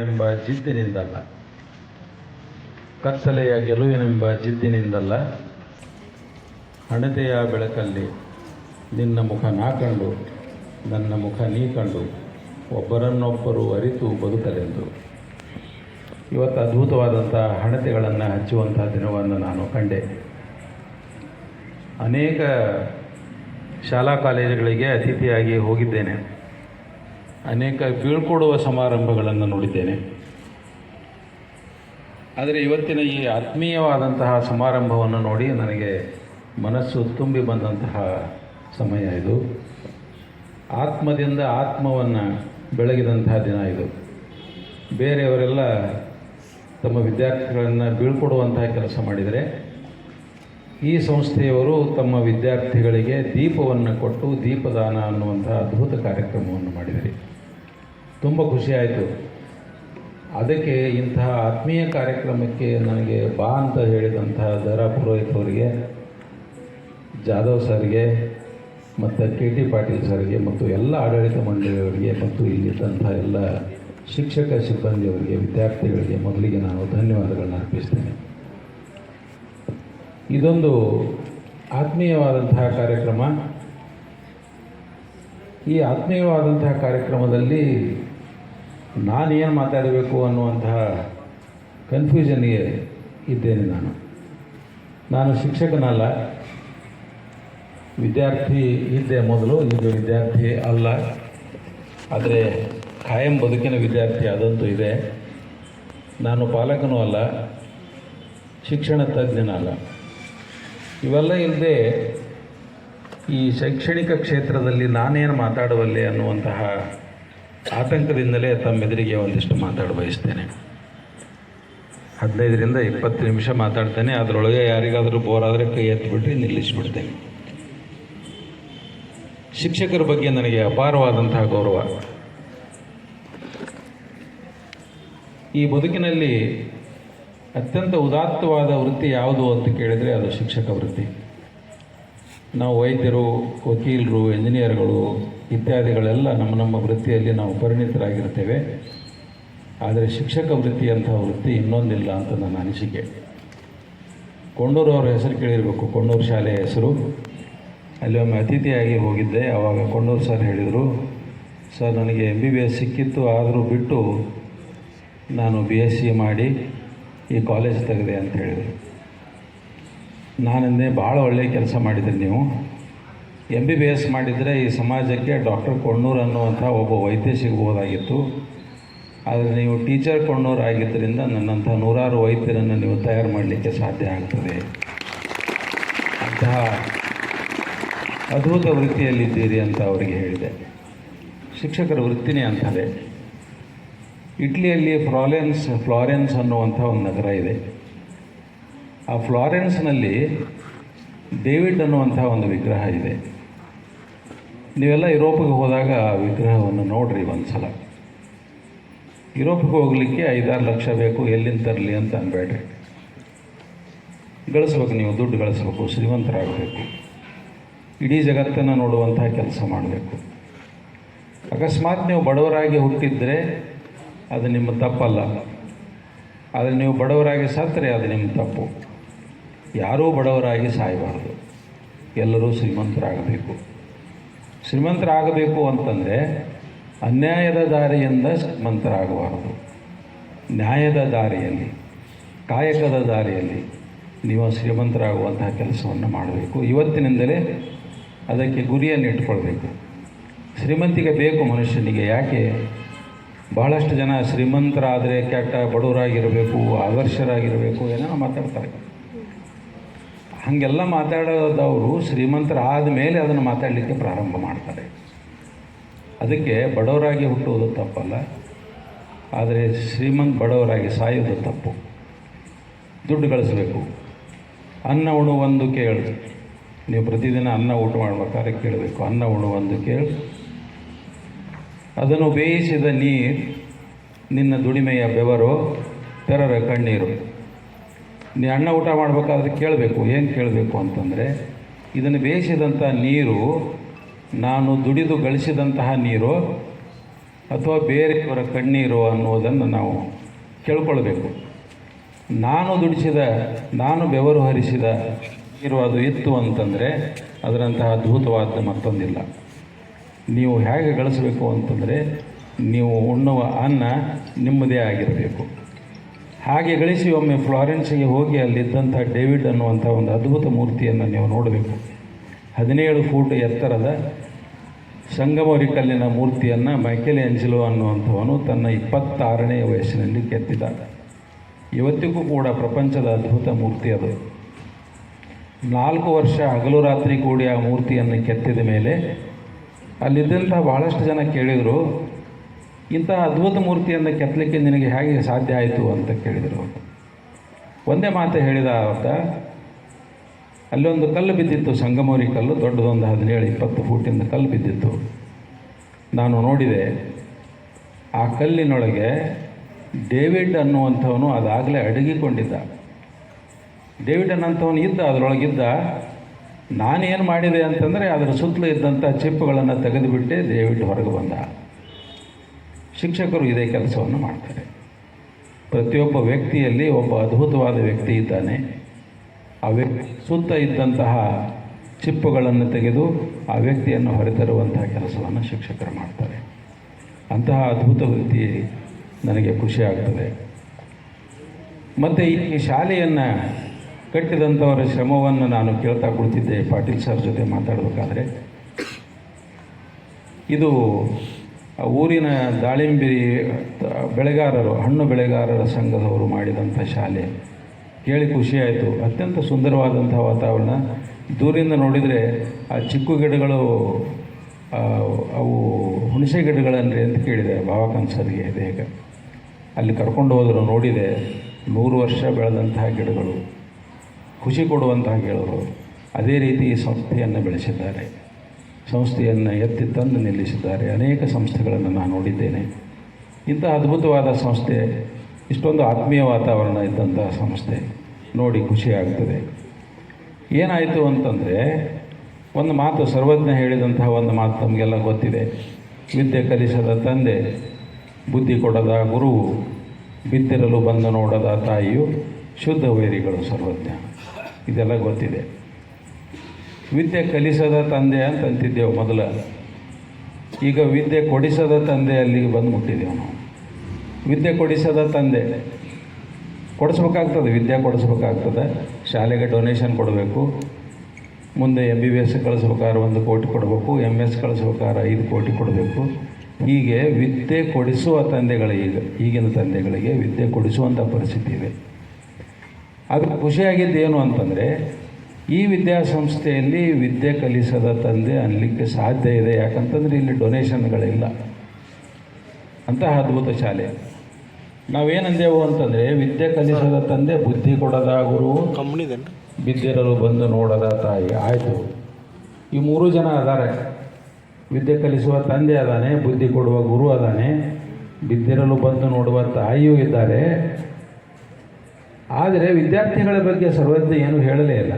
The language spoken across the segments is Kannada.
ಎಂಬ ಜಿದ್ದಿನಿಂದಲ್ಲ. ಕತ್ತಲೆಯ ಗೆಲುವಿನೆಂಬ ಜಿದ್ದಿನಿಂದಲ್ಲ. ಹಣತೆಯ ಬೆಳಕಲ್ಲಿ ನಿನ್ನ ಮುಖ ನಾ ಕಂಡು ನನ್ನ ಮುಖ ನೀ ಕಂಡು ಒಬ್ಬರನ್ನೊಬ್ಬರು ಅರಿತು ಬದುಕಲೆಂದು. ಇವತ್ತು ಅದ್ಭುತವಾದಂಥ ಹಣತೆಗಳನ್ನು ಹಚ್ಚುವಂಥ ದಿನವನ್ನು ನಾನು ಕಂಡೆ. ಅನೇಕ ಶಾಲಾ ಕಾಲೇಜುಗಳಿಗೆ ಅತಿಥಿಯಾಗಿ ಹೋಗಿದ್ದೇನೆ. ಅನೇಕ ಬೀಳ್ಕೊಡುವ ಸಮಾರಂಭಗಳನ್ನು ನೋಡಿದ್ದೇನೆ. ಆದರೆ ಇವತ್ತಿನ ಈ ಆತ್ಮೀಯವಾದಂತಹ ಸಮಾರಂಭವನ್ನು ನೋಡಿ ನನಗೆ ಮನಸ್ಸು ತುಂಬಿ ಬಂದಂತಹ ಸಮಯ ಇದು. ಆತ್ಮದಿಂದ ಆತ್ಮವನ್ನು ಬೆಳಗಿದಂತಹ ದಿನ ಇದು. ಬೇರೆಯವರೆಲ್ಲ ತಮ್ಮ ವಿದ್ಯಾರ್ಥಿಗಳನ್ನು ಬೀಳ್ಕೊಡುವಂತಹ ಕೆಲಸ ಮಾಡಿದರೆ ಈ ಸಂಸ್ಥೆಯವರು ತಮ್ಮ ವಿದ್ಯಾರ್ಥಿಗಳಿಗೆ ದೀಪವನ್ನು ಕೊಟ್ಟು ದೀಪದಾನ ಅನ್ನುವಂಥ ಅದ್ಭುತ ಕಾರ್ಯಕ್ರಮವನ್ನು ಮಾಡಿದಿರಿ. ತುಂಬ ಖುಷಿಯಾಯಿತು ಅದಕ್ಕೆ ಇಂತಹ ಆತ್ಮೀಯ ಕಾರ್ಯಕ್ರಮಕ್ಕೆ ನನಗೆ ಬಾ ಅಂತ ಹೇಳಿದಂತಹ ದರಾ ಪುರೋಹಿತ್ ಅವರಿಗೆ ಜಾಧವ್ ಸರ್ಗೆ, ಮತ್ತು ಕೆ ಟಿ ಪಾಟೀಲ್ ಸರ್ಗೆ ಮತ್ತು ಎಲ್ಲ ಆಡಳಿತ ಮಂಡಳಿಯವರಿಗೆ ಮತ್ತು ಇಲ್ಲಿದ್ದಂಥ ಎಲ್ಲ ಶಿಕ್ಷಕ ಸಿಬ್ಬಂದಿಯವರಿಗೆ, ವಿದ್ಯಾರ್ಥಿಗಳಿಗೆ ಮೊದಲಿಗೆ ನಾನು ಧನ್ಯವಾದಗಳನ್ನು ಅರ್ಪಿಸ್ತೇನೆ. ಇದೊಂದು ಆತ್ಮೀಯವಾದಂತಹ ಕಾರ್ಯಕ್ರಮ. ಈ ಆತ್ಮೀಯವಾದಂತಹ ಕಾರ್ಯಕ್ರಮದಲ್ಲಿ ನಾನೇನು ಮಾತಾಡಬೇಕು ಅನ್ನುವಂತಹ ಕನ್ಫ್ಯೂಷನ್ಗೆ ಇದ್ದೇನೆ ನಾನು. ನಾನು ಶಿಕ್ಷಕನಲ್ಲ. ವಿದ್ಯಾರ್ಥಿ ಇದ್ದೆ ಮೊದಲು, ಈಗ ವಿದ್ಯಾರ್ಥಿ ಅಲ್ಲ. ಆದರೆ ಖಾಯಂ ಬದುಕಿನ ವಿದ್ಯಾರ್ಥಿ ಅದಂತೂ ಇದೆ. ನಾನು ಪಾಲಕನೂ ಅಲ್ಲ, ಶಿಕ್ಷಣ ತಜ್ಞನಲ್ಲ. ಇವೆಲ್ಲ ಇಲ್ಲದೆ ಈ ಶೈಕ್ಷಣಿಕ ಕ್ಷೇತ್ರದಲ್ಲಿ ನಾನೇನು ಮಾತಾಡುವಲ್ಲಿ ಅನ್ನುವಂತಹ ಆತಂಕದಿಂದಲೇ ತಮ್ಮೆದುರಿಗೆ ಒಂದಿಷ್ಟು ಮಾತಾಡ ಬಯಸ್ತೇನೆ. ಹದಿನೈದರಿಂದ ಇಪ್ಪತ್ತು ನಿಮಿಷ ಮಾತಾಡ್ತೇನೆ. ಅದರೊಳಗೆ ಯಾರಿಗಾದರೂ ಬೋರ್ ಆದರೆ ಕೈ ಎತ್ತಿಬಿಟ್ಟು ನಿಲ್ಲಿಸಿಬಿಡ್ತೇನೆ. ಶಿಕ್ಷಕರ ಬಗ್ಗೆ ನನಗೆ ಅಪಾರವಾದಂತಹ ಗೌರವ. ಈ ಬದುಕಿನಲ್ಲಿ ಅತ್ಯಂತ ಉದಾತ್ತವಾದ ವೃತ್ತಿ ಯಾವುದು ಅಂತ ಕೇಳಿದರೆ ಅದು ಶಿಕ್ಷಕ ವೃತ್ತಿ. ನಾವು ವೈದ್ಯರು, ವಕೀಲರು ಇಂಜಿನಿಯರ್ಗಳು ಇತ್ಯಾದಿಗಳೆಲ್ಲ ನಮ್ಮ ನಮ್ಮ ವೃತ್ತಿಯಲ್ಲಿ ನಾವು ಪರಿಣಿತರಾಗಿರ್ತೇವೆ ಆದರೆ ಶಿಕ್ಷಕ ವೃತ್ತಿಯಂತಹ ವೃತ್ತಿ ಇನ್ನೊಂದಿಲ್ಲ ಅಂತ ನನ್ನ ಅನಿಸಿಕೆ. ಕೊಂಡೂರು ಅವರ ಹೆಸರು ಕೇಳಿರಬೇಕು, ಕೊಂಡೂರು ಶಾಲೆಯ ಹೆಸರು. ಅಲ್ಲಿ ಒಮ್ಮೆ ಅತಿಥಿಯಾಗಿ ಹೋಗಿದ್ದೆ ಆವಾಗ ಕೊಂಡೂರು ಸರ್ ಹೇಳಿದರು, ಸರ್, ನನಗೆ ಎಂ ಬಿ ಬಿ ಎಸ್ ಸಿಕ್ಕಿತ್ತು, ಆದರೂ ಬಿಟ್ಟು ನಾನು ಬಿ ಎಸ್ ಸಿ ಮಾಡಿ ಈ ಕಾಲೇಜ್ ತೆಗೆದೆ ಅಂತ ಹೇಳಿದರು. ನಾನಂದೆ ಭಾಳ ಒಳ್ಳೆಯ ಕೆಲಸ ಮಾಡಿದ್ರಿ ನೀವು. ಎಂ ಬಿ ಬಿ ಎಸ್ ಮಾಡಿದರೆ ಈ ಸಮಾಜಕ್ಕೆ ಡಾಕ್ಟರ್ ಕೊಣ್ಣೂರು ಅನ್ನುವಂಥ ಒಬ್ಬ ವೈದ್ಯ ಸಿಗ್ಬೋದಾಗಿತ್ತು. ಆದರೆ ನೀವು ಟೀಚರ್ ಕೊಣ್ಣೂರು ಆಗಿದ್ದರಿಂದ ನನ್ನಂಥ ನೂರಾರು ವೈದ್ಯರನ್ನು ನೀವು ತಯಾರು ಮಾಡಲಿಕ್ಕೆ ಸಾಧ್ಯ ಆಗ್ತದೆ. ಅಂತಹ ಅದ್ಭುತ ವೃತ್ತಿಯಲ್ಲಿದ್ದೀರಿ ಅಂತ ಅವರಿಗೆ ಹೇಳಿದೆ. ಶಿಕ್ಷಕರ ವೃತ್ತಿನೇ ಅಂತಾರೆ ಇಟ್ಲಿಯಲ್ಲಿ ಫ್ಲಾಲೆನ್ಸ್ ಫ್ಲಾರೆನ್ಸ್ ಅನ್ನುವಂಥ ಒಂದು ನಗರ ಇದೆ. ಆ ಫ್ಲಾರೆನ್ಸ್ನಲ್ಲಿ ಡೇವಿಡ್ ಅನ್ನುವಂಥ ಒಂದು ವಿಗ್ರಹ ಇದೆ. ನೀವೆಲ್ಲ ಯುರೋಪಿಗೆ ಹೋದಾಗ ಆ ವಿಗ್ರಹವನ್ನು ನೋಡ್ರಿ ಒಂದು ಸಲ ಯುರೋಪಿಗೆ ಹೋಗಲಿಕ್ಕೆ ಐದಾರು ಲಕ್ಷ ಬೇಕು, ಎಲ್ಲಿಂದ ತರಲಿ ಅಂತ ಅನ್ಬೇಡ್ರಿ. ಗಳಿಸ್ಬೇಕು ನೀವು, ದುಡ್ಡು ಗಳಿಸ್ಬೇಕು, ಶ್ರೀಮಂತರಾಗಬೇಕು. ಇಡೀ ಜಗತ್ತನ್ನು ನೋಡುವಂತಹ ಕೆಲಸ ಮಾಡಬೇಕು. ಅಕಸ್ಮಾತ್ ನೀವು ಬಡವರಾಗಿ ಹುಟ್ಟಿದರೆ ಅದು ನಿಮ್ಮ ತಪ್ಪಲ್ಲ. ಆದರೆ ನೀವು ಬಡವರಾಗಿ ಸತ್ತರೆ ಅದು ನಿಮ್ಮ ತಪ್ಪು. ಯಾರೂ ಬಡವರಾಗಿ ಸಾಯಬಾರ್ದು. ಎಲ್ಲರೂ ಶ್ರೀಮಂತರಾಗಬೇಕು. ಶ್ರೀಮಂತರಾಗಬೇಕು ಅಂತಂದರೆ ಅನ್ಯಾಯದ ದಾರಿಯಿಂದ ಶ್ರೀಮಂತರಾಗಬಾರದು. ನ್ಯಾಯದ ದಾರಿಯಲ್ಲಿ, ಕಾಯಕದ ದಾರಿಯಲ್ಲಿ ನೀವು ಶ್ರೀಮಂತರಾಗುವಂತಹ ಕೆಲಸವನ್ನು ಮಾಡಬೇಕು. ಇವತ್ತಿನಿಂದಲೇ ಅದಕ್ಕೆ ಗುರಿಯನ್ನು ಇಟ್ಕೊಳ್ಬೇಕು ಶ್ರೀಮಂತಿಗೆ ಬೇಕು ಮನುಷ್ಯನಿಗೆ ಯಾಕೆ? ಬಹಳಷ್ಟು ಜನ ಶ್ರೀಮಂತರಾದರೆ ಕೆಟ್ಟ ಬಡವರಾಗಿರಬೇಕು, ಆದರ್ಶರಾಗಿರಬೇಕು ಏನೋ ಮಾತಾಡ್ತಾರೆ. ಹಾಗೆಲ್ಲ ಮಾತಾಡೋದವರು ಶ್ರೀಮಂತರಾದ ಮೇಲೆ ಅದನ್ನು ಮಾತಾಡಲಿಕ್ಕೆ ಪ್ರಾರಂಭ ಮಾಡ್ತಾರೆ. ಅದಕ್ಕೆ ಬಡವರಾಗಿ ಹುಟ್ಟುವುದು ತಪ್ಪಲ್ಲ. ಆದರೆ ಶ್ರೀಮಂತ ಬಡವರಾಗಿ ಸಾಯೋದು ತಪ್ಪು. ದುಡ್ಡು ಗಳಿಸಬೇಕು ಅನ್ನ, ಉಣು, ಒಂದು ಕೇಳು. ನೀವು ಪ್ರತಿದಿನ ಅನ್ನ, ಊಟ ಮಾಡ್ಬೇಕಾದ್ರೆ ಕೇಳಬೇಕು. ಅನ್ನ, ಉಣು, ಒಂದು ಕೇಳು. ಅದನ್ನು ಬೇಯಿಸಿದ ನೀರು ನಿನ್ನ ದುಡಿಮೆಯ ಬೆವರು, ತೆರರ ಕಣ್ಣೀರು. ನೀ ಅನ್ನ ಊಟ ಮಾಡಬೇಕಾದ್ರೆ ಕೇಳಬೇಕು. ಏನು ಕೇಳಬೇಕು ಅಂತಂದರೆ, ಇದನ್ನು ಬೇಯಿಸಿದಂಥ ನೀರು, ನಾನು ದುಡಿದು ಗಳಿಸಿದಂತಹ ನೀರು ಅಥವಾ ಬೇರೆಯವರ ಕಣ್ಣೀರು ಅನ್ನೋದನ್ನು ನಾವು ಕೇಳ್ಕೊಳ್ಬೇಕು. ನಾನು ದುಡಿಸಿದ, ನಾನು ಬೆವರು ಹರಿಸಿದ ನೀರು ಅದು ಇತ್ತು ಅಂತಂದರೆ, ಅದರಂತಹ ಅದ್ಭುತವಾದ ಮತ್ತೊಂದಿಲ್ಲ. ನೀವು ಹೇಗೆ ಗಳಿಸಬೇಕು ಅಂತಂದರೆ, ನೀವು ಉಣ್ಣುವ ಅನ್ನ ನಿಮ್ಮದೇ ಆಗಿರಬೇಕು. ಹಾಗೆ ಗಳಿಸಿ ಒಮ್ಮೆ ಫ್ಲಾರೆನ್ಸಿಗೆ ಹೋಗಿ ಅಲ್ಲಿದ್ದಂಥ ಡೇವಿಡ್ ಅನ್ನುವಂಥ ಒಂದು ಅದ್ಭುತ ಮೂರ್ತಿಯನ್ನು ನೀವು ನೋಡಬೇಕು. ಹದಿನೇಳು ಫೂಟ್ ಎತ್ತರದ ಸಂಗಮರಿ ಕಲ್ಲಿನ ಮೂರ್ತಿಯನ್ನು ಮೈಕೆಲ್ ಎಂಜಿಲೋ ಅನ್ನುವಂಥವನು ತನ್ನ ಇಪ್ಪತ್ತಾರನೇ ವಯಸ್ಸಿನಲ್ಲಿ ಕೆತ್ತಿದ ಇವತ್ತಿಗೂ ಕೂಡ ಪ್ರಪಂಚದ ಅದ್ಭುತ ಮೂರ್ತಿ ಅದು. ನಾಲ್ಕು ವರ್ಷ ಹಗಲು ರಾತ್ರಿ ಕೂಡಿ ಆ ಮೂರ್ತಿಯನ್ನು ಕೆತ್ತಿದ ಮೇಲೆ ಅಲ್ಲಿದ್ದಂಥ ಭಾಳಷ್ಟು ಜನ ಕೇಳಿದರು ಇಂಥ ಅದ್ಭುತ ಮೂರ್ತಿಯನ್ನು ಕೆತ್ತಲಿಕ್ಕೆ ನಿನಗೆ ಹೇಗೆ ಸಾಧ್ಯ ಆಯಿತು ಅಂತ ಕೇಳಿದರು ಒಂದೇ ಮಾತು ಹೇಳಿದ ಆತ ಅಲ್ಲೊಂದು ಕಲ್ಲು ಬಿದ್ದಿತ್ತು ಸಂಗಮೋರಿ ಕಲ್ಲು, ದೊಡ್ಡದೊಂದು ಹದಿನೇಳು ಇಪ್ಪತ್ತು ಫೂಟಿಂದ ಕಲ್ಲು ಬಿದ್ದಿತ್ತು. ನಾನು ನೋಡಿದೆ, ಆ ಕಲ್ಲಿನೊಳಗೆ ಡೇವಿಡ್ ಅನ್ನುವಂಥವನು ಅದಾಗಲೇ ಅಡಗಿಕೊಂಡಿದ್ದ. ಡೇವಿಡ್ ಅನ್ನೋಂಥವನು ಇದ್ದ, ಅದರೊಳಗಿದ್ದ, ನಾನೇನು ಮಾಡಿದೆ ಅಂತಂದರೆ, ಅದರ ಸುತ್ತಲೂ ಇದ್ದಂಥ ಚಿಪ್ಪುಗಳನ್ನು ತೆಗೆದುಬಿಟ್ಟೆ ಡೇವಿಡ್ ಹೊರಗೆ ಬಂದ. ಶಿಕ್ಷಕರು ಇದೇ ಕೆಲಸವನ್ನು ಮಾಡ್ತಾರೆ. ಪ್ರತಿಯೊಬ್ಬ ವ್ಯಕ್ತಿಯಲ್ಲಿ ಒಬ್ಬ ಅದ್ಭುತವಾದ ವ್ಯಕ್ತಿ ಇದ್ದಾನೆ. ಆ ವ್ಯಕ್ತಿ ಸುತ್ತ ಇದ್ದಂತಹ ಚಿಪ್ಪುಗಳನ್ನು ತೆಗೆದು ಆ ವ್ಯಕ್ತಿಯನ್ನು ಹೊರತರುವಂತಹ ಕೆಲಸವನ್ನು ಶಿಕ್ಷಕರು ಮಾಡ್ತಾರೆ. ಅಂತಹ ಅದ್ಭುತ ವೃತ್ತಿ ನನಗೆ ಖುಷಿಯಾಗ್ತದೆ ಮತ್ತು ಈ ಶಾಲೆಯನ್ನು ಕಟ್ಟಿದಂಥವರ ಶ್ರಮವನ್ನು ನಾನು ಕೇಳ್ತಾ ಕುಳಿತಿದ್ದೆ ಪಾಟೀಲ್ ಸರ್ ಜೊತೆ ಮಾತಾಡಬೇಕಾದ್ರೆ. ಇದು ಊರಿನ ದಾಳಿಂಬಿ ಬೆಳೆಗಾರರು ಹಣ್ಣು ಬೆಳೆಗಾರರ ಸಂಘದವರು ಮಾಡಿದಂಥ ಶಾಲೆ. ಕೇಳಿ ಖುಷಿಯಾಯಿತು ಅತ್ಯಂತ ಸುಂದರವಾದಂಥ ವಾತಾವರಣ. ದೂರಿಂದ ನೋಡಿದರೆ ಆ ಚಿಕ್ಕು ಗಿಡಗಳು ಆ, ಅವು ಹುಣಸೆ ಗಿಡಗಳನ್ರಿ ಅಂತ ಕೇಳಿದೆ ಭಾವಕಾಂತ್ ಸರ್ಗೆ ಇದೆ ಈಗ ಅಲ್ಲಿ ಕರ್ಕೊಂಡು ಹೋದರು ನೋಡಿದೆ ನೂರು ವರ್ಷ ಬೆಳೆದಂತಹ ಗಿಡಗಳು. ಖುಷಿ ಕೊಡುವಂತಹ ಗಿಡಗಳು ಅದೇ ರೀತಿ ಈ ಸಂಸ್ಥೆಯನ್ನು ಬೆಳೆಸಿದ್ದಾರೆ. ಸಂಸ್ಥೆಯನ್ನು ಎತ್ತಿ ತಂದು ನಿಲ್ಲಿಸಿದ್ದಾರೆ. ಅನೇಕ ಸಂಸ್ಥೆಗಳನ್ನು ನಾನು ನೋಡಿದ್ದೇನೆ. ಇಂಥ ಅದ್ಭುತವಾದ ಸಂಸ್ಥೆ, ಇಷ್ಟೊಂದು ಆತ್ಮೀಯ ವಾತಾವರಣ ಇದ್ದಂಥ ಸಂಸ್ಥೆ ನೋಡಿ ಖುಷಿಯಾಗ್ತದೆ ಏನಾಯಿತು ಅಂತಂದರೆ, ಒಂದು ಮಾತು ಸರ್ವಜ್ಞ ಹೇಳಿದಂತಹ ಒಂದು ಮಾತು ನಮಗೆಲ್ಲ ಗೊತ್ತಿದೆ. ವಿದ್ಯೆ ಕಲಿಸದ ತಂದೆ, ಬುದ್ಧಿ ಕೊಡದ ಗುರುವು ಬಿದ್ದಿರಲು ಬಂದು ನೋಡದ ತಾಯಿಯು ಶುದ್ಧ ವೈರಿಗಳು ಸರ್ವಜ್ಞ. ಇದೆಲ್ಲ ಗೊತ್ತಿದೆ. ವಿದ್ಯೆ ಕಲಿಸದ ತಂದೆ ಅಂತ ಅಂತಿದ್ದೆವು ಮೊದಲ. ಈಗ ವಿದ್ಯೆ ಕೊಡಿಸದ ತಂದೆ ಅಲ್ಲಿಗೆ ಬಂದು ಮುಟ್ಟಿದ್ದೆವು ನಾವು. ವಿದ್ಯೆ ಕೊಡಿಸದ ತಂದೆ. ಕೊಡಿಸ್ಬೇಕಾಗ್ತದೆ, ವಿದ್ಯೆ ಕೊಡಿಸ್ಬೇಕಾಗ್ತದೆ. ಶಾಲೆಗೆ ಡೊನೇಷನ್ ಕೊಡಬೇಕು. ಮುಂದೆ ಎಂ ಬಿ ಬಿ ಎಸ್ ಕಳಿಸ್ಬೇಕಾದ್ರೆ ಒಂದು ಕೋಟಿ ಕೊಡಬೇಕು ಎಂ ಎಸ್ ಕಳಿಸ್ಬೇಕಾದ್ರೆ ಐದು ಕೋಟಿ ಕೊಡಬೇಕು. ಹೀಗೆ ವಿದ್ಯೆ ಕೊಡಿಸುವ ತಂದೆಗಳು ಈಗ ಈಗಿನ ತಂದೆಗಳಿಗೆ ವಿದ್ಯೆ ಕೊಡಿಸುವಂಥ ಪರಿಸ್ಥಿತಿ ಇದೆ. ಅದು ಖುಷಿಯಾಗಿದ್ದು ಏನು ಅಂತಂದರೆ ಈ ವಿದ್ಯಾಸಂಸ್ಥೆಯಲ್ಲಿ ವಿದ್ಯೆ ಕಲಿಸದ ತಂದೆ ಅನ್ನಲಿಕ್ಕೆ ಸಾಧ್ಯ ಇದೆ. ಯಾಕಂತಂದರೆ ಇಲ್ಲಿ ಡೊನೇಷನ್ಗಳಿಲ್ಲ ಅಂತಹ ಅದ್ಭುತ ಶಾಲೆ. ನಾವೇನಂದೇವು ಅಂತಂದರೆ ವಿದ್ಯೆ ಕಲಿಸದ ತಂದೆ ಬುದ್ಧಿ ಕೊಡದ ಗುರು ಬಿದ್ದಿರಲು ಬಂದು ನೋಡದ ತಾಯಿ. ಆಯಿತು. ಈ ಮೂರು ಜನ ಅದಾರೆ. ವಿದ್ಯೆ ಕಲಿಸುವ ತಂದೆ ಅದಾನೆ ಬುದ್ಧಿ ಕೊಡುವ ಗುರು ಅದಾನೆ ಬಿದ್ದಿರಲು ಬಂದು ನೋಡುವ ತಾಯಿಯೂ ಇದ್ದಾರೆ. ಆದರೆ ವಿದ್ಯಾರ್ಥಿಗಳ ಬಗ್ಗೆ ಸರ್ವಜ್ಞ ಏನು ಹೇಳಲೇ ಇಲ್ಲ.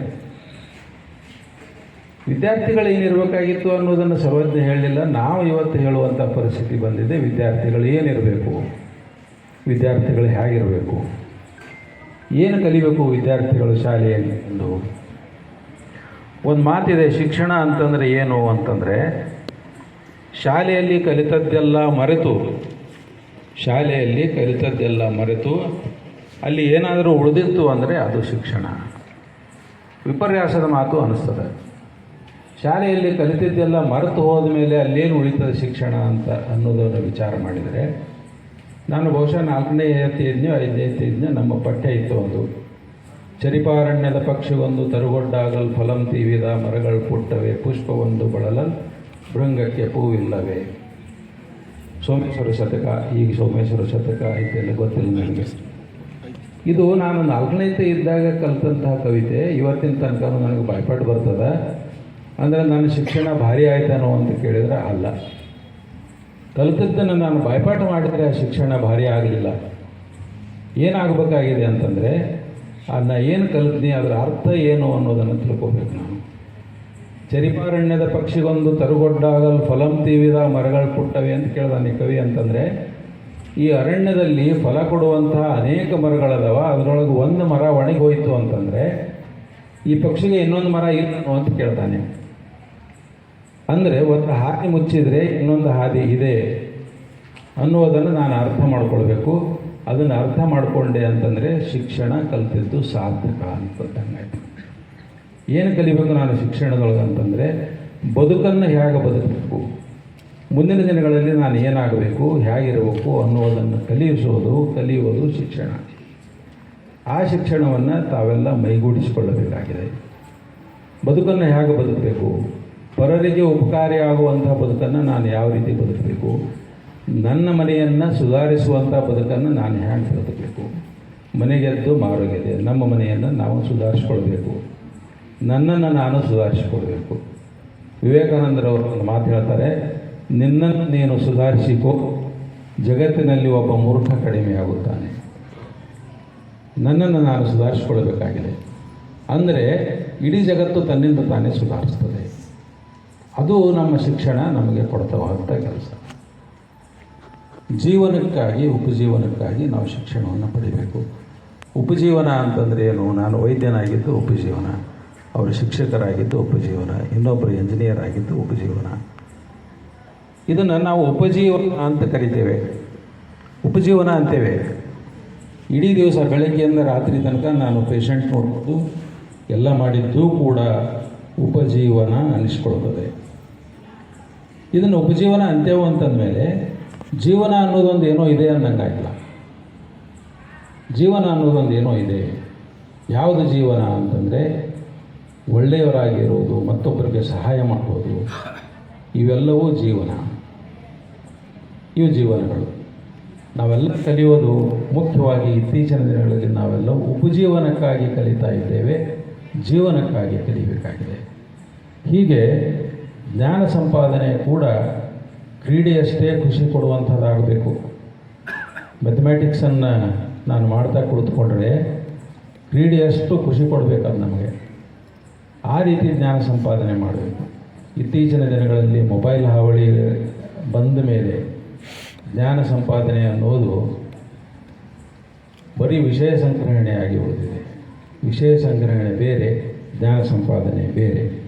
ವಿದ್ಯಾರ್ಥಿಗಳು ಏನಿರಬೇಕಾಗಿತ್ತು ಅನ್ನೋದನ್ನು ಸರ್ವಜ್ಞ ಹೇಳಲಿಲ್ಲ. ನಾವು ಇವತ್ತು ಹೇಳುವಂಥ ಪರಿಸ್ಥಿತಿ ಬಂದಿದೆ. ವಿದ್ಯಾರ್ಥಿಗಳು ಏನಿರಬೇಕು? ವಿದ್ಯಾರ್ಥಿಗಳು ಹೇಗಿರಬೇಕು? ಏನು ಕಲಿಬೇಕು ವಿದ್ಯಾರ್ಥಿಗಳು ಶಾಲೆಯಲ್ಲಿ ಎಂದು ಒಂದು ಮಾತಿದೆ, ಶಿಕ್ಷಣ ಅಂತಂದರೆ ಏನು ಅಂತಂದರೆ, ಶಾಲೆಯಲ್ಲಿ ಕಲಿತದ್ದೆಲ್ಲ ಮರೆತು, ಶಾಲೆಯಲ್ಲಿ ಕಲಿತದ್ದೆಲ್ಲ ಮರೆತು, ಅಲ್ಲಿ ಏನಾದರೂ ಉಳಿದಿತ್ತು ಅಂದರೆ ಅದು ಶಿಕ್ಷಣ. ವಿಪರ್ಯಾಸದ ಮಾತು ಅನ್ನಿಸ್ತದೆ ಶಾಲೆಯಲ್ಲಿ ಕಲಿತಿದ್ದೆಲ್ಲ ಮರೆತು ಹೋದ ಮೇಲೆ ಅಲ್ಲೇನು ಉಳಿತದೆ ಶಿಕ್ಷಣ ಅಂತ ಅನ್ನೋದನ್ನು ವಿಚಾರ ಮಾಡಿದರೆ, ನಾನು ಬಹುಶಃ ನಾಲ್ಕನೇ ಇದ್ನೋ ಐದನೇ ಇದ್ನೋ ನಮ್ಮ ಪಠ್ಯ ಇತ್ತು ಒಂದು ಚರಿಪಾರಣ್ಯದ ಪಕ್ಷಿಗೊಂದು ತರುಗೊಡ್ಡಾಗಲ್ ಫಲಂ ತೀವಿದ, ಮರಗಳು ಪುಟ್ಟವೆ, ಪುಷ್ಪವೊಂದು ಬಳಲಲ್ ಭೃಂಗಕ್ಕೆ ಹೂವಿಲ್ಲವೇ. ಸೋಮೇಶ್ವರ ಶತಕ, ಈಗ ಸೋಮೇಶ್ವರ ಶತಕ ಇದೆಲ್ಲ ಗೊತ್ತಿಲ್ಲ ನನಗೆ. ಇದು ನಾನು ನಾಲ್ಕನೇ ಇದ್ದಾಗ ಕಲಿತಂತಹ ಕವಿತೆ, ಇವತ್ತಿನ ತನಕ ನನಗೆ ಭಯಪಟ್ಟು ಬರ್ತದೆ. ಅಂದರೆ ನನ್ನ ಶಿಕ್ಷಣ ಭಾರಿ ಆಯ್ತಾನೋ ಅಂತ ಕೇಳಿದರೆ ಅಲ್ಲ. ಕಲಿತದ್ದನ್ನು ನಾನು ಬಾಯ್ಪಾಠ ಮಾಡಿದರೆ ಆ ಶಿಕ್ಷಣ ಭಾರಿ ಆಗಲಿಲ್ಲ. ಏನಾಗಬೇಕಾಗಿದೆ ಅಂತಂದರೆ ಅದನ್ನ ಏನು ಕಲಿತೀನಿ, ಅದರ ಅರ್ಥ ಏನು ಅನ್ನೋದನ್ನು ತಿಳ್ಕೊಬೇಕು ನಾನು. ಚರಿಪಾರಣ್ಯದ ಪಕ್ಷಿಗೊಂದು ತರುಗೊಡ್ಡಾಗಲ್ ಫಲಂ ತೀವಿದ ಮರಗಳು ಪುಟ್ಟವೆ ಅಂತ ಕೇಳ್ದಾನೆ ಕವಿ ಅಂತಂದರೆ, ಈ ಅರಣ್ಯದಲ್ಲಿ ಫಲ ಕೊಡುವಂತಹ ಅನೇಕ ಮರಗಳದಾವ, ಅದರೊಳಗೆ ಒಂದು ಮರ ಒಣಗಿ ಹೋಯಿತು ಅಂತಂದರೆ, ಈ ಪಕ್ಷಿಗೆ ಇನ್ನೊಂದು ಮರ ಇಲ್ಲ ಅಂತ ಕೇಳ್ತಾನೆ ಅಂದರೆ ಒಂದು ಹಾದಿ ಮುಚ್ಚಿದರೆ ಇನ್ನೊಂದು ಹಾದಿ ಇದೆ ಅನ್ನುವುದನ್ನು ನಾನು ಅರ್ಥ ಮಾಡ್ಕೊಳ್ಬೇಕು. ಅದನ್ನು ಅರ್ಥ ಮಾಡಿಕೊಂಡೆ ಅಂತಂದರೆ ಶಿಕ್ಷಣ ಕಲ್ತಿದ್ದು ಸಾರ್ಥಕ ಅಂತಂದಂಗಾಯಿತು ಏನು ಕಲಿಬೇಕು ನಾನು ಶಿಕ್ಷಣದೊಳಗೆ ಅಂತಂದರೆ ಬದುಕನ್ನು ಹೇಗೆ ಬದುಕಬೇಕು? ಮುಂದಿನ ದಿನಗಳಲ್ಲಿ ನಾನು ಏನಾಗಬೇಕು, ಹೇಗಿರಬೇಕು ಅನ್ನೋದನ್ನು ಕಲಿಸೋದು, ಕಲಿಯುವುದು ಶಿಕ್ಷಣ. ಆ ಶಿಕ್ಷಣವನ್ನು ತಾವೆಲ್ಲ ಮೈಗೂಡಿಸಿಕೊಳ್ಳಬೇಕಾಗಿದೆ. ಬದುಕನ್ನು ಹೇಗೆ ಬದುಕಬೇಕು? ಪರರಿಗೆ ಉಪಕಾರಿಯಾಗುವಂಥ ಬದುಕನ್ನು ನಾನು ಯಾವ ರೀತಿ ಬದುಕಬೇಕು? ನನ್ನ ಮನೆಯನ್ನು ಸುಧಾರಿಸುವಂಥ ಬದುಕನ್ನು ನಾನು ಹ್ಯಾಂಡ್ ಬದುಕಬೇಕು? ಮನೆಗೆದ್ದು ಮಾರುಗೆದೆ, ನಮ್ಮ ಮನೆಯನ್ನು ನಾವು ಸುಧಾರಿಸ್ಕೊಳ್ಬೇಕು. ನನ್ನನ್ನು ನಾನು ಸುಧಾರಿಸಿಕೊಳ್ಬೇಕು. ವಿವೇಕಾನಂದರವರು ಒಂದು ಮಾತು ಹೇಳ್ತಾರೆ ನಿನ್ನನ್ನು ನೀನು ಸುಧಾರಿಸಿಕೋ, ಜಗತ್ತಿನಲ್ಲಿ ಒಬ್ಬ ಮೂರ್ಖ ಕಡಿಮೆಯಾಗುತ್ತಾನೆ ನನ್ನನ್ನು ನಾನು ಸುಧಾರಿಸ್ಕೊಳ್ಬೇಕಾಗಿದೆ. ಅಂದರೆ ಇಡೀ ಜಗತ್ತು ತನ್ನಿಂದ ತಾನೇ ಸುಧಾರಿಸ್ತದೆ. ಅದು ನಮ್ಮ ಶಿಕ್ಷಣ ನಮಗೆ ಕೊಡ್ತವಂಥ ಕೆಲಸ. ಜೀವನಕ್ಕಾಗಿ, ಉಪಜೀವನಕ್ಕಾಗಿ ನಾವು ಶಿಕ್ಷಣವನ್ನು ಪಡಿಬೇಕು. ಉಪಜೀವನ ಅಂತಂದರೆ ಏನು? ನಾನು ವೈದ್ಯನಾಗಿದ್ದು ಉಪಜೀವನ, ಅವರು ಶಿಕ್ಷಕರಾಗಿದ್ದು ಉಪಜೀವನ ಇನ್ನೊಬ್ಬರು ಇಂಜಿನಿಯರ್ ಆಗಿದ್ದು ಉಪಜೀವನ. ಇದನ್ನು ನಾವು ಉಪಜೀವನ ಅಂತ ಕರಿತೇವೆ. ಉಪಜೀವನ ಅಂತೇವೆ. ಇಡೀ ದಿವಸ ಬೆಳಗ್ಗೆಯಿಂದ ರಾತ್ರಿ ತನಕ ನಾನು ಪೇಷಂಟ್ ನೋಡ್ಬೋದು ಎಲ್ಲ ಮಾಡಿದ್ದು ಕೂಡ ಉಪಜೀವನ ಅನಿಸ್ಕೊಳ್ತದೆ. ಇದನ್ನು ಉಪಜೀವನ ಅಂತೇವು ಅಂತಂದಮೇಲೆ ಜೀವನ ಅನ್ನೋದೊಂದು ಏನೋ ಇದೆ ಅನ್ನಂಗಾಗಿಲ್ಲ. ಜೀವನ ಅನ್ನೋದೊಂದು ಏನೋ ಇದೆ. ಯಾವುದು ಜೀವನ ಅಂತಂದರೆ ಒಳ್ಳೆಯವರಾಗಿರೋದು, ಮತ್ತೊಬ್ಬರಿಗೆ ಸಹಾಯ ಮಾಡೋದು, ಇವೆಲ್ಲವೂ ಜೀವನ. ಇವು ಜೀವನಗಳು. ನಾವೆಲ್ಲ ಕಲಿಯೋದು ಮುಖ್ಯವಾಗಿ ಇತ್ತೀಚಿನ ದಿನಗಳಲ್ಲಿ ನಾವೆಲ್ಲ ಉಪಜೀವನಕ್ಕಾಗಿ ಕಲಿತಾ ಇದ್ದೇವೆ, ಜೀವನಕ್ಕಾಗಿ ಕಲಿಬೇಕಾಗಿದೆ. ಹೀಗೆ ಜ್ಞಾನ ಸಂಪಾದನೆ ಕೂಡ ಕ್ರೀಡೆಯಷ್ಟೇ ಖುಷಿ ಕೊಡುವಂಥದ್ದಾಗಬೇಕು. ಮೆಥಮೆಟಿಕ್ಸನ್ನು ನಾನು ಮಾಡ್ತಾ ಕುಳಿತುಕೊಂಡ್ರೆ ಕ್ರೀಡೆಯಷ್ಟು ಖುಷಿ ಕೊಡಬೇಕದು ನಮಗೆ. ಆ ರೀತಿ ಜ್ಞಾನ ಸಂಪಾದನೆ ಮಾಡಬೇಕು. ಇತ್ತೀಚಿನ ದಿನಗಳಲ್ಲಿ ಮೊಬೈಲ್ ಹಾವಳಿ ಬಂದ ಮೇಲೆ ಜ್ಞಾನ ಸಂಪಾದನೆ ಅನ್ನೋದು ಬರೀ ವಿಷಯ ಸಂಗ್ರಹಣೆಯಾಗಿ ಉಳಿದಿದೆ. ವಿಷಯ ಸಂಗ್ರಹಣೆ ಬೇರೆ, ಜ್ಞಾನ ಸಂಪಾದನೆ ಬೇರೆ.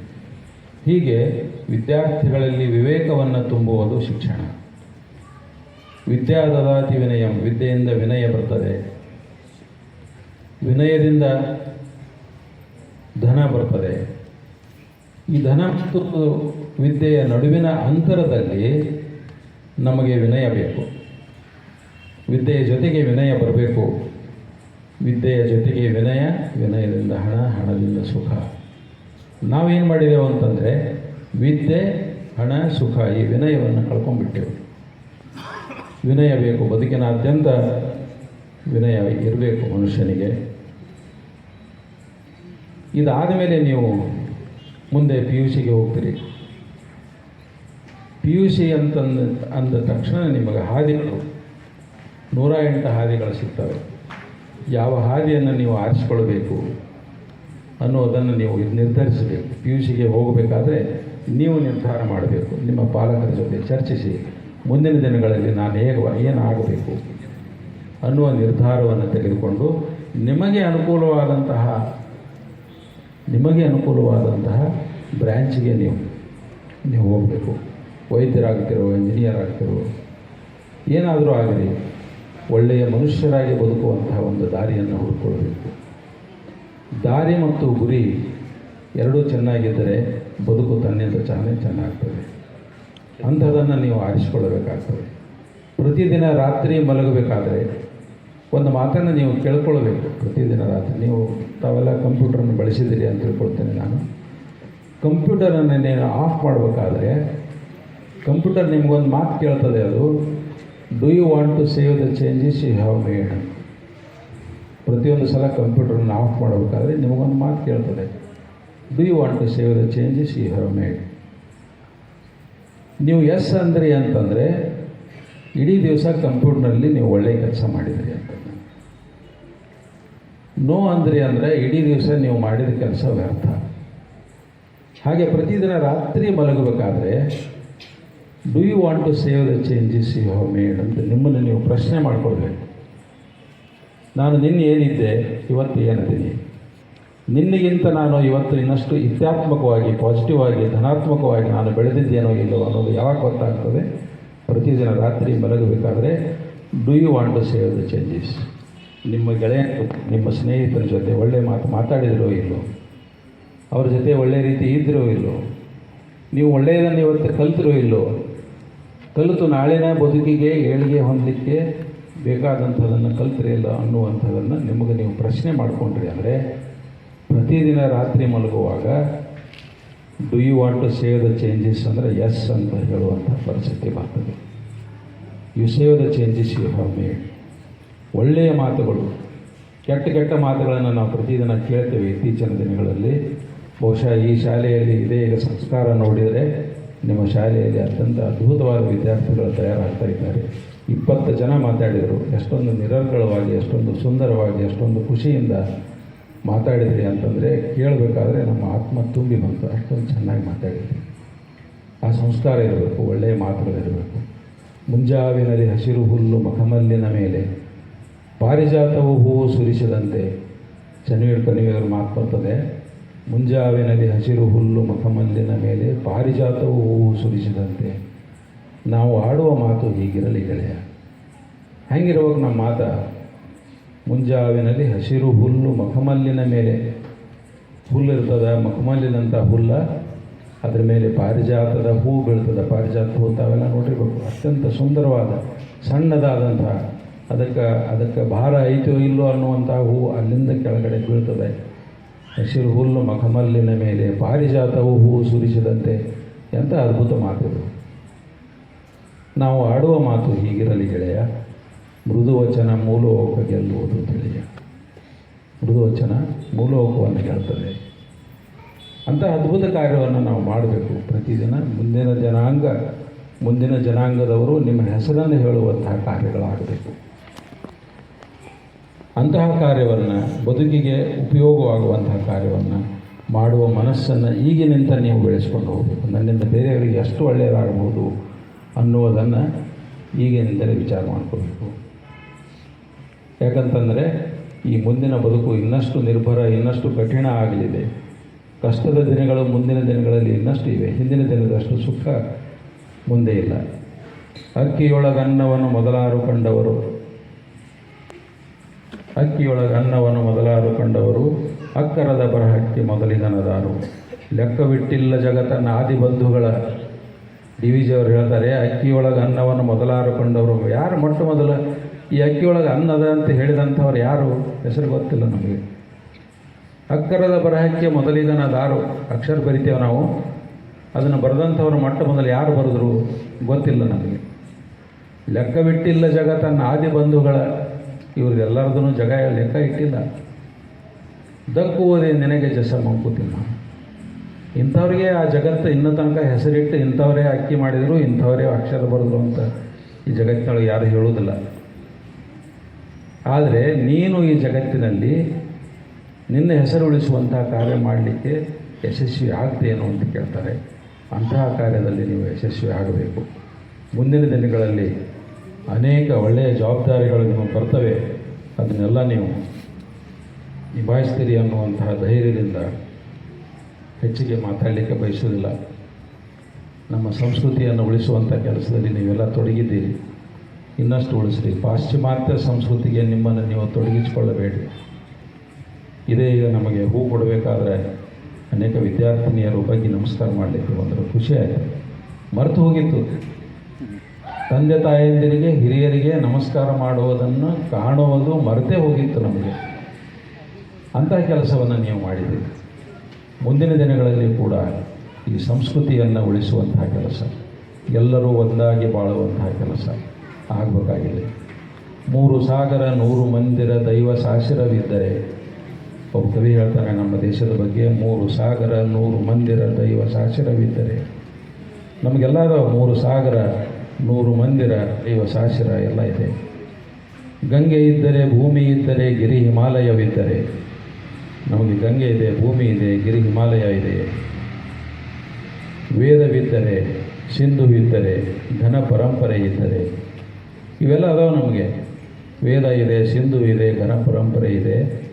ಹೀಗೆ ವಿದ್ಯಾರ್ಥಿಗಳಲ್ಲಿ ವಿವೇಕವನ್ನು ತುಂಬುವುದು ಶಿಕ್ಷಣ. ವಿದ್ಯಾದದಾತಿ ವಿನಯಂ ವಿದ್ಯೆಯಿಂದ ವಿನಯ ಬರ್ತದೆ. ವಿನಯದಿಂದ ಧನ ಬರ್ತದೆ. ಈ ಧನ ಮತ್ತು ವಿದ್ಯೆಯ ನಡುವಿನ ಅಂತರದಲ್ಲಿ ನಮಗೆ ವಿನಯ ಬೇಕು. ವಿದ್ಯೆಯ ಜೊತೆಗೆ ವಿನಯ ಬರಬೇಕು. ವಿದ್ಯೆಯ ಜೊತೆಗೆ ವಿನಯ, ವಿನಯದಿಂದ ಹಣ, ಹಣದಿಂದ ಸುಖ. ನಾವೇನು ಮಾಡಿದೆವು ಅಂತಂದರೆ ವಿದ್ಯೆ, ಹಣ, ಸುಖ ಈ ವಿನಯವನ್ನು ಕಳ್ಕೊಂಡ್ಬಿಟ್ಟೆವು. ವಿನಯ ಬೇಕು, ಬದುಕಿನಾದ್ಯಂತ ವಿನಯ ಇರಬೇಕು ಮನುಷ್ಯನಿಗೆ. ಇದಾದ ಮೇಲೆ ನೀವು ಮುಂದೆ ಪಿ ಯು ಸಿಗೆ ಹೋಗ್ತೀರಿ. ಪಿ ಯು ಸಿ ಅಂತಂದ, ಅಂದ ತಕ್ಷಣ ನಿಮಗೆ ಹಾದಿಗಳು ನೂರ ಎಂಟು ಹಾದಿಗಳು ಸಿಗ್ತವೆ. ಯಾವ ಹಾದಿಯನ್ನು ನೀವು ಆರಿಸ್ಕೊಳ್ಬೇಕು ಅನ್ನೋದನ್ನು ನೀವು ನಿರ್ಧರಿಸಬೇಕು. ಪಿ ಯು ಸಿಗೆ ಹೋಗಬೇಕಾದ್ರೆ ನೀವು ನಿರ್ಧಾರ ಮಾಡಬೇಕು. ನಿಮ್ಮ ಪಾಲಕರ ಜೊತೆ ಚರ್ಚಿಸಿ. ಮುಂದಿನ ದಿನಗಳಲ್ಲಿ ನಾನು ಹೇಗೆ ಏನಾಗಬೇಕು ಅನ್ನುವ ನಿರ್ಧಾರವನ್ನು ತೆಗೆದುಕೊಂಡು ನಿಮಗೆ ಅನುಕೂಲವಾದಂತಹ ನಿಮಗೆ ಅನುಕೂಲವಾದಂತಹ ಬ್ರ್ಯಾಂಚಿಗೆ ನೀವು ನೀವು ಹೋಗಬೇಕು. ವೈದ್ಯರಾಗ್ತಿರೋ ಇಂಜಿನಿಯರ್ ಆಗ್ತಿರೋ ಏನಾದರೂ ಆಗಲಿ, ಒಳ್ಳೆಯ ಮನುಷ್ಯರಾಗಿ ಬದುಕುವಂತಹ ಒಂದು ದಾರಿಯನ್ನು ಹುಡುಕೊಳ್ಬೇಕು. ದಾರಿ ಮತ್ತು ಗುರಿ ಎರಡೂ ಚೆನ್ನಾಗಿದ್ದರೆ ಬದುಕು ತನ್ನಿಂದ ಚಾನೆ ಚೆನ್ನಾಗ್ತದೆ. ಅಂಥದನ್ನು ನೀವು ಆರಿಸಿಕೊಳ್ಳಬೇಕಾಗ್ತದೆ. ಪ್ರತಿದಿನ ರಾತ್ರಿ ಮಲಗಬೇಕಾದರೆ ಒಂದು ಮಾತನ್ನು ನೀವು ಕೇಳ್ಕೊಳ್ಬೇಕು. ಪ್ರತಿದಿನ ರಾತ್ರಿ ನೀವು ತಾವೆಲ್ಲ ಕಂಪ್ಯೂಟರನ್ನು ಬಳಸಿದ್ದೀರಿ ಅಂತ ತಿಳ್ಕೊಳ್ತೇನೆ ನಾನು. ಕಂಪ್ಯೂಟರನ್ನು ನೀನು ಆಫ್ ಮಾಡಬೇಕಾದ್ರೆ ಕಂಪ್ಯೂಟರ್ ನಿಮಗೊಂದು ಮಾತು ಕೇಳ್ತದೆ ಅದು do you want to save the changes you have made ಪ್ರತಿಯೊಂದು ಸಲ ಕಂಪ್ಯೂಟರ್ನ ಆಫ್ ಮಾಡಬೇಕಾದ್ರೆ ನಿಮಗೊಂದು ಮಾತು ಕೇಳ್ತದೆ do you want to save the changes you have made ನೀವು ಎಸ್ ಅಂದ್ರಿ ಅಂತಂದರೆ, ಇಡೀ ದಿವಸ ಕಂಪ್ಯೂಟರ್ನಲ್ಲಿ ನೀವು ಒಳ್ಳೆಯ ಕೆಲಸ ಮಾಡಿದ್ರಿ ಅಂತ ನೋ ಅಂದ್ರಿ ಅಂದರೆ ಇಡೀ ದಿವಸ ನೀವು ಮಾಡಿದ ಕೆಲಸ ವ್ಯರ್ಥ. ಹಾಗೆ ಪ್ರತಿದಿನ ರಾತ್ರಿ ಮಲಗಬೇಕಾದ್ರೆ do you want to save the changes you have made ಅಂತ ನಿಮ್ಮನ್ನು ನೀವು ಪ್ರಶ್ನೆ ಮಾಡ್ಕೊಳ್ಬೇಕು. ನಾನು ನಿನ್ನೆ ಏನಿದ್ದೆ, ಇವತ್ತು ಏನಿದ್ದೀನಿ ನಿನ್ನೆಗಿಂತ ನಾನು ಇವತ್ತು ಇನ್ನಷ್ಟು ಇತ್ಯಾತ್ಮಕವಾಗಿ ಪಾಸಿಟಿವ್ ಆಗಿ, ಧನಾತ್ಮಕವಾಗಿ ನಾನು ಬೆಳೆದಿದ್ದೇನೋ ಇಲ್ಲವೋ ಅನ್ನೋದು ಯಾವಾಗ ಗೊತ್ತಾಗ್ತದೆ? ಪ್ರತಿದಿನ ರಾತ್ರಿ ಮಲಗಬೇಕಾದ್ರೆ do you want to save the changes ನಿಮ್ಮ ಗೆಳೆಯ ನಿಮ್ಮ ಸ್ನೇಹಿತರ ಜೊತೆ ಒಳ್ಳೆಯ ಮಾತು ಮಾತಾಡಿದಿರೋ ಇಲ್ಲೋ? ಅವ್ರ ಜೊತೆ ಒಳ್ಳೆಯ ರೀತಿ ಇದ್ದಿರೋ ಇಲ್ಲೋ? ನೀವು ಒಳ್ಳೆಯದನ್ನು ಇವತ್ತು ಕಲ್ತಿರೋ ಇಲ್ಲೋ? ಕಲಿತು ನಾಳಿನ ಬದುಕಿಗೆ, ಏಳಿಗೆ ಹೊಂದಲಿಕ್ಕೆ ಬೇಕಾದಂಥದ್ದನ್ನು ಕಲ್ತ್ರಿ ಇಲ್ಲ ಅನ್ನುವಂಥದ್ದನ್ನು ನಿಮಗೆ ನೀವು ಪ್ರಶ್ನೆ ಮಾಡಿಕೊಂಡ್ರಿ ಅಂದರೆ, ಪ್ರತಿದಿನ ರಾತ್ರಿ ಮಲಗುವಾಗ do you want to save the changes ಅಂದರೆ ಎಸ್ ಅಂತ ಹೇಳುವಂಥ ಪರಿಸ್ಥಿತಿ ಬರ್ತದೆ. You save the changes you have made ಒಳ್ಳೆಯ ಮಾತುಗಳು, ಕೆಟ್ಟ ಕೆಟ್ಟ ಮಾತುಗಳನ್ನು ನಾವು ಪ್ರತಿದಿನ ಕೇಳ್ತೇವೆ ಇತ್ತೀಚಿನ ದಿನಗಳಲ್ಲಿ. ಬಹುಶಃ ಈ ಶಾಲೆಯಲ್ಲಿ ಇದೇ ಈಗ ಸಂಸ್ಕಾರ ನೋಡಿದರೆ, ನಿಮ್ಮ ಶಾಲೆಯಲ್ಲಿ ಅತ್ಯಂತ ಅದ್ಭುತವಾದ ವಿದ್ಯಾರ್ಥಿಗಳು ತಯಾರಾಗ್ತಾ ಇದ್ದಾರೆ. ಇಪ್ಪತ್ತು ಜನ ಮಾತಾಡಿದರು. ಎಷ್ಟೊಂದು ನಿರರ್ಗಳವಾಗಿ, ಎಷ್ಟೊಂದು ಸುಂದರವಾಗಿ, ಎಷ್ಟೊಂದು ಖುಷಿಯಿಂದ ಮಾತಾಡಿದ್ರಿ ಅಂತಂದರೆ ಕೇಳಬೇಕಾದ್ರೆ ನಮ್ಮ ಆತ್ಮ ತುಂಬಿ ಬಂತು. ಅಷ್ಟೊಂದು ಚೆನ್ನಾಗಿ ಮಾತಾಡಿದ್ರಿ. ಆ ಸಂಸ್ಕಾರ ಇರಬೇಕು ಒಳ್ಳೆಯ ಮಾತುಗಳಿರಬೇಕು ಮುಂಜಾವಿನಲ್ಲಿ ಹಸಿರು ಹುಲ್ಲು ಮಖಮಲ್ಲಿನ ಮೇಲೆ, ಪಾರಿಜಾತವು ಹೂವು ಸುರಿಸಿದಂತೆ ಚನ್ನೀರ್ ಕನಿವೆಯವರು ಮಾತು ಬರ್ತದೆ. ಮುಂಜಾವಿನಲ್ಲಿ ಹಸಿರು ಹುಲ್ಲು ಮಖಮಲ್ಲಿನ ಮೇಲೆ ಪಾರಿಜಾತವು ಹೂವು ಸುರಿಸಿದಂತೆ ನಾವು ಆಡುವ ಮಾತು ಹೀಗಿರಲಿ ಗೆಳೆಯ. ಹೆಂಗಿರುವಾಗ ನಮ್ಮ ಮಾತ, ಮುಂಜಾವಿನಲ್ಲಿ ಹಸಿರು ಹುಲ್ಲು ಮಖಮಲ್ಲಿನ ಮೇಲೆ. ಹುಲ್ಲು ಇರ್ತದೆ ಮಖಮಲ್ಲಿನಂಥ ಹುಲ್ಲ, ಅದರ ಮೇಲೆ ಪಾರಿಜಾತದ ಹೂ ಬೀಳ್ತದೆ. ಪಾರಿಜಾತ ಹೂ ತಾವೆಲ್ಲ ನೋಡಿರ್ಬೇಕು. ಅತ್ಯಂತ ಸುಂದರವಾದ ಸಣ್ಣದಾದಂಥ ಅದಕ್ಕೆ ಅದಕ್ಕೆ ಭಾರ ಐತೋ ಇಲ್ಲೋ ಅನ್ನುವಂಥ ಹೂ ಅಲ್ಲಿಂದ ಕೆಳಗಡೆ ಬೀಳ್ತದೆ. ಹಸಿರು ಹುಲ್ಲು ಮಖಮಲ್ಲಿನ ಮೇಲೆ ಪಾರಿಜಾತವು ಹೂ ಸುರಿಸಿದಂತೆ. ಎಂಥ ಅದ್ಭುತ ಮಾತಿದು. ನಾವು ಆಡುವ ಮಾತು ಹೀಗಿರಲಿ ಗೆಳೆಯ. ಮೃದುವಚನ ಮೂಲೋಕ ಗೆಲ್ಲುವುದು ತಿಳಿಯ. ಮೃದುವಚನ ಮೂಲೋಕವನ್ನು ಗೆಲ್ತದೆ ಅಂಥ ಅದ್ಭುತ ಕಾರ್ಯವನ್ನು ನಾವು ಮಾಡಬೇಕು. ಪ್ರತಿದಿನ ಮುಂದಿನ ಜನಾಂಗ, ಮುಂದಿನ ಜನಾಂಗದವರು ನಿಮ್ಮ ಹೆಸರನ್ನು ಹೇಳುವಂತಹ ಕಾರ್ಯಗಳಾಗಬೇಕು. ಅಂತಹ ಕಾರ್ಯವನ್ನು, ಬದುಕಿಗೆ ಉಪಯೋಗವಾಗುವಂತಹ ಕಾರ್ಯವನ್ನು ಮಾಡುವ ಮನಸ್ಸನ್ನು ಈಗಿನಿಂದ ನೀವು ಬೆಳೆಸ್ಕೊಂಡು ಹೋಗಬೇಕು. ನನ್ನಿಂದ ಬೇರೆಯವರಿಗೆ ಎಷ್ಟು ಒಳ್ಳೆಯದಾಗಬಹುದು? ಅನ್ನುವುದನ್ನು ಈಗಿನಿಂದಲೇ ವಿಚಾರ ಮಾಡಿಕೊಳ್ಬೇಕು ಯಾಕಂತಂದರೆ ಈ ಮುಂದಿನ ಬದುಕು ಇನ್ನಷ್ಟು ನಿರ್ಭರ, ಇನ್ನಷ್ಟು ಕಠಿಣ ಆಗಲಿದೆ. ಕಷ್ಟದ ದಿನಗಳು ಮುಂದಿನ ದಿನಗಳಲ್ಲಿ ಇನ್ನಷ್ಟು ಇವೆ. ಹಿಂದಿನ ದಿನದಷ್ಟು ಸುಖ ಮುಂದೆ ಇಲ್ಲ. ಅಕ್ಕಿಯೊಳಗನ್ನವನ್ನು ಮೊದಲಾರು ಕಂಡವರು. ಅಕ್ಕಿಯೊಳಗೆ ಅನ್ನವನ್ನು ಮೊದಲಾರು ಕಂಡವರು. ಅಕ್ಕರದ ಬರಹಕ್ಕೆ ಮೊದಲಿನದಾರು ಲೆಕ್ಕವಿಟ್ಟಿಲ್ಲ ಜಗತ್ತನ್ನ ಆದಿ ಬಂಧುಗಳ ಡಿ ವಿ ಜಿಯವರು ಹೇಳ್ತಾರೆ ಅಕ್ಕಿಯೊಳಗೆ ಅನ್ನವನ್ನು ಮೊದಲಾರು ಕಂಡವರು ಯಾರು? ಮೊಟ್ಟ ಮೊದಲು ಈ ಅಕ್ಕಿಯೊಳಗೆ ಅನ್ನದ ಅಂತ ಹೇಳಿದಂಥವ್ರು ಯಾರು? ಹೆಸರು ಗೊತ್ತಿಲ್ಲ ನಮಗೆ. ಅಕ್ಕರದ ಬರಹಕ್ಕೆ ಮೊದಲಿಗನದಾರು ಅಕ್ಷರ ಬರಿತೇವೆ ನಾವು. ಅದನ್ನು ಬರೆದಂಥವ್ರು ಮೊಟ್ಟ ಮೊದಲು ಯಾರು ಬರೆದ್ರು ಗೊತ್ತಿಲ್ಲ ನಮಗೆ. ಲೆಕ್ಕವಿಟ್ಟಿಲ್ಲ ಜಗತ್ತನ್ನ ಆದಿ ಬಂಧುಗಳ ಇವ್ರದ್ದೆಲ್ಲರದೂ ಜಗ ಲೆಕ್ಕ ಇಟ್ಟಿಲ್ಲ. ದಕ್ಕುವುದೇ ನಿನಗೆ ಜಸ ಮಂಕುತಿಮ್ಮ. ಇಂಥವ್ರಿಗೆ ಆ ಜಗತ್ತು ಇನ್ನೂ ತನಕ ಹೆಸರಿಟ್ಟು ಇಂಥವರೇ ಅಕ್ಕಿ ಮಾಡಿದರು, ಇಂಥವರೇ ಅಕ್ಷರ ಬರೆದ್ರು ಅಂತ ಈ ಜಗತ್ತಿನೊಳಗೆ ಯಾರು ಹೇಳುವುದಿಲ್ಲ. ಆದರೆ ನೀನು ಈ ಜಗತ್ತಿನಲ್ಲಿ ನಿನ್ನ ಹೆಸರು ಉಳಿಸುವಂತಹ ಕಾರ್ಯ ಮಾಡಲಿಕ್ಕೆ ಯಶಸ್ವಿ ಆಗ್ತೇನು ಅಂತ ಕೇಳ್ತಾರೆ. ಅಂತಹ ಕಾರ್ಯದಲ್ಲಿ ನೀವು ಯಶಸ್ವಿ ಆಗಬೇಕು. ಮುಂದಿನ ದಿನಗಳಲ್ಲಿ ಅನೇಕ ಒಳ್ಳೆಯ ಜವಾಬ್ದಾರಿಗಳು ನಿಮಗೆ ಬರ್ತವೆ. ಅದನ್ನೆಲ್ಲ ನೀವು ನಿಭಾಯಿಸ್ತೀರಿ ಅನ್ನುವಂತಹ ಧೈರ್ಯದಿಂದ ಹೆಚ್ಚಿಗೆ ಮಾತಾಡಲಿಕ್ಕೆ ಬಯಸೋದಿಲ್ಲ ನಮ್ಮ ಸಂಸ್ಕೃತಿಯನ್ನು ಉಳಿಸುವಂಥ ಕೆಲಸದಲ್ಲಿ ನೀವೆಲ್ಲ ತೊಡಗಿದ್ದೀರಿ. ಇನ್ನಷ್ಟು ಉಳಿಸ್ರಿ. ಪಾಶ್ಚಿಮಾತ್ಯ ಸಂಸ್ಕೃತಿಗೆ ನಿಮ್ಮನ್ನು ನೀವು ತೊಡಗಿಸಿಕೊಳ್ಳಬೇಡಿ. ಇದೇ ಈಗ ನಮಗೆ ಹೂ ಕೊಡಬೇಕಾದ್ರೆ ಅನೇಕ ವಿದ್ಯಾರ್ಥಿನಿಯರು ಬಗ್ಗೆ ನಮಸ್ಕಾರ ಮಾಡಲಿಕ್ಕೆ ಬಂದರು. ಖುಷಿ ಆಯಿತು. ಮರೆತು ಹೋಗಿತ್ತು. ತಂದೆ ತಾಯಂದಿರಿಗೆ, ಹಿರಿಯರಿಗೆ ನಮಸ್ಕಾರ ಮಾಡುವುದನ್ನು ಕಾಣುವುದು ಮರೆತೇ ಹೋಗಿತ್ತು ನಮಗೆ. ಅಂತಹ ಕೆಲಸವನ್ನು ನೀವು ಮಾಡಿದ್ದೀರಿ. ಮುಂದಿನ ದಿನಗಳಲ್ಲಿ ಕೂಡ ಈ ಸಂಸ್ಕೃತಿಯನ್ನು ಉಳಿಸುವಂತಹ ಕೆಲಸ, ಎಲ್ಲರೂ ಒಂದಾಗಿ ಬಾಳುವಂತಹ ಕೆಲಸ ಆಗಬೇಕಾಗಿದೆ. ಮೂರು ಸಾಗರ, ನೂರು ಮಂದಿರ ದೈವ ಸಾಶಿರವಿದ್ದರೆ ಒಬ್ಬ ಕವಿ ಹೇಳ್ತಾನೆ, ನಮ್ಮ ದೇಶದ ಬಗ್ಗೆ ಮೂರು ಸಾಗರ, ನೂರು ಮಂದಿರ ದೈವ ಸಾಶಿರವಿದ್ದರೆ ನಮಗೆಲ್ಲರ ಮೂರು ಸಾಗರ, ನೂರು ಮಂದಿರ ದೈವ ಸಾಸಿರ ಎಲ್ಲ ಇದೆ. ಗಂಗೆ ಇದ್ದರೆ, ಭೂಮಿ ಇದ್ದರೆ, ಗಿರಿ ಹಿಮಾಲಯವಿದ್ದರೆ ನಮಗೆ ಗಂಗೆ ಇದೆ, ಭೂಮಿ ಇದೆ, ಗಿರಿ ಹಿಮಾಲಯ ಇದೆ. ವೇದವಿದ್ದರೆ, ಸಿಂಧುವಿದ್ದರೆ, ಧನ ಪರಂಪರೆ ಇದ್ದರೆ, ಇವೆಲ್ಲ ಅದಾವೆ ನಮಗೆ. ವೇದ ಇದೆ, ಸಿಂಧು ಇದೆ ಘನ ಪರಂಪರೆ ಇದೆ.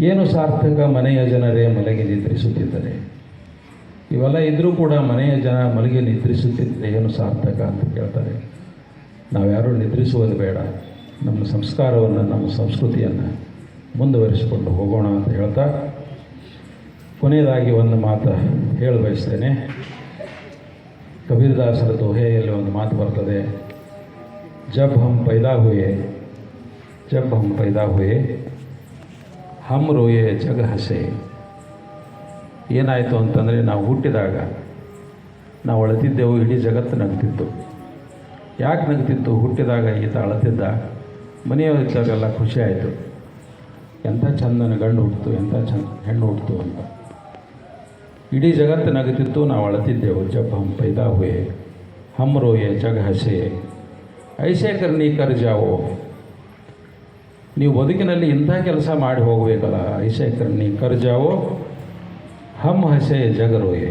ಏನು ಸಾರ್ಥಕ ಮನೆಯ ಜನರೇ ಮಲಗಿ ನಿದ್ರಿಸುತ್ತಿದ್ದರೆ? ಇವೆಲ್ಲ ಇದ್ದರೂ ಕೂಡ ಮನೆಯ ಜನ ಮಲಗಿ ನಿದ್ರಿಸುತ್ತಿದ್ದರೆ ಏನು ಸಾರ್ಥಕ ಅಂತ ಕೇಳ್ತಾರೆ. ನಾವ್ಯಾರೂ ನಿದ್ರಿಸುವುದು ಬೇಡ. ನಮ್ಮ ಸಂಸ್ಕಾರವನ್ನು, ನಮ್ಮ ಸಂಸ್ಕೃತಿಯನ್ನು. ಮುಂದುವರಿಸಿಕೊಂಡು ಹೋಗೋಣ ಅಂತ ಹೇಳ್ತಾ ಕೊನೆಯದಾಗಿ ಒಂದು ಮಾತು ಹೇಳಿ ಬಯಸ್ತೇನೆ. ಕಬೀರದಾಸರ ದೋಹೆಯಲ್ಲಿ ಒಂದು ಮಾತು ಬರ್ತದೆ. ಜಬ್ ಹಮ್ ಪೈದಾ ಹುಯೆ, ಜಬ್ ಹಮ್ ಪೈದಾ ಹುಯೆ, ಹಮ್ ರೋಯೆ ಜಗ ಹಸೆ. ಏನಾಯಿತು ಅಂತಂದರೆ ನಾವು ಹುಟ್ಟಿದಾಗ ನಾವು ಅಳತಿದ್ದೆವು, ಇಡೀ ಜಗತ್ತು ನಗ್ತಿತ್ತು. ಯಾಕೆ ನಗ್ತಿತ್ತು? ಹುಟ್ಟಿದಾಗ ಈತ ಅಳತಿದ್ದ. ಮನೆಯವರಿದ್ದಾಗೆಲ್ಲ ಖುಷಿ ಆಯಿತು. ಎಂಥ ಚಂದನ ಗಂಡು ಹುಟ್ಟಿತು ಎಂಥ ಚಂದ ಹೆಣ್ಣು ಹುಟ್ಟಿತು ಅಂತ. ಇಡೀ ಜಗತ್ತು ನಗುತ್ತಿತ್ತು, ನಾವು ಅಳತಿದ್ದೆವು ಜಬ್ ಹಮ್ ಪೈದಾ ಹುಯೆ ಹಮ್ ರೋಯೆ ಜಗ ಹಸೆ. ಐಸೆ ಕರ್ನಿ ಕರ್ ಜಾವೋ. ನೀವು ಬದುಕಿನಲ್ಲಿ ಇಂಥ ಕೆಲಸ ಮಾಡಿ ಹೋಗಬೇಕಲ್ಲ, ಐಸೆ ಕರ್ನಿ ಕರ್ ಜಾವೋ ಹಮ್ ಹಸೆ ಜಗರೋಯೆ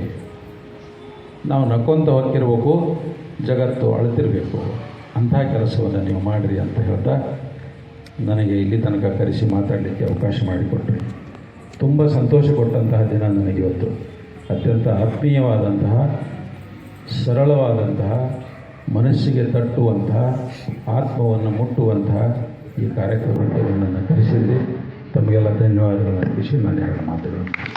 ನಾವು ನಕ್ಕೊಂತ ಹೊಕ್ಕಿರ್ಬೇಕು ಜಗತ್ತು ಅಳ್ತಿರಬೇಕು. ಅಂಥ ಕೆಲಸವನ್ನು ನೀವು ಮಾಡಿರಿ ಅಂತ ಹೇಳ್ತಾ ನನಗೆ ಇಲ್ಲಿ ತನಕ ಕರೆಸಿ ಮಾತಾಡಲಿಕ್ಕೆ ಅವಕಾಶ ಮಾಡಿಕೊಟ್ರಿ. ತುಂಬ ಸಂತೋಷ ಕೊಟ್ಟಂತಹ ದಿನ ನನಗೆ ಇವತ್ತು. ಅತ್ಯಂತ ಆತ್ಮೀಯವಾದಂತಹ, ಸರಳವಾದಂತಹ, ಮನಸ್ಸಿಗೆ ತಟ್ಟುವಂತಹ, ಆತ್ಮವನ್ನು ಮುಟ್ಟುವಂತಹ ಈ ಕಾರ್ಯಕ್ರಮಕ್ಕೆ ನನ್ನನ್ನು ಕರೆಸಿದ್ರಿ. ತಮಗೆಲ್ಲ ಧನ್ಯವಾದಗಳನ್ನು ತಿಳಿಸಿ ನಾನು ಎರಡು ಮಾತುಗಳು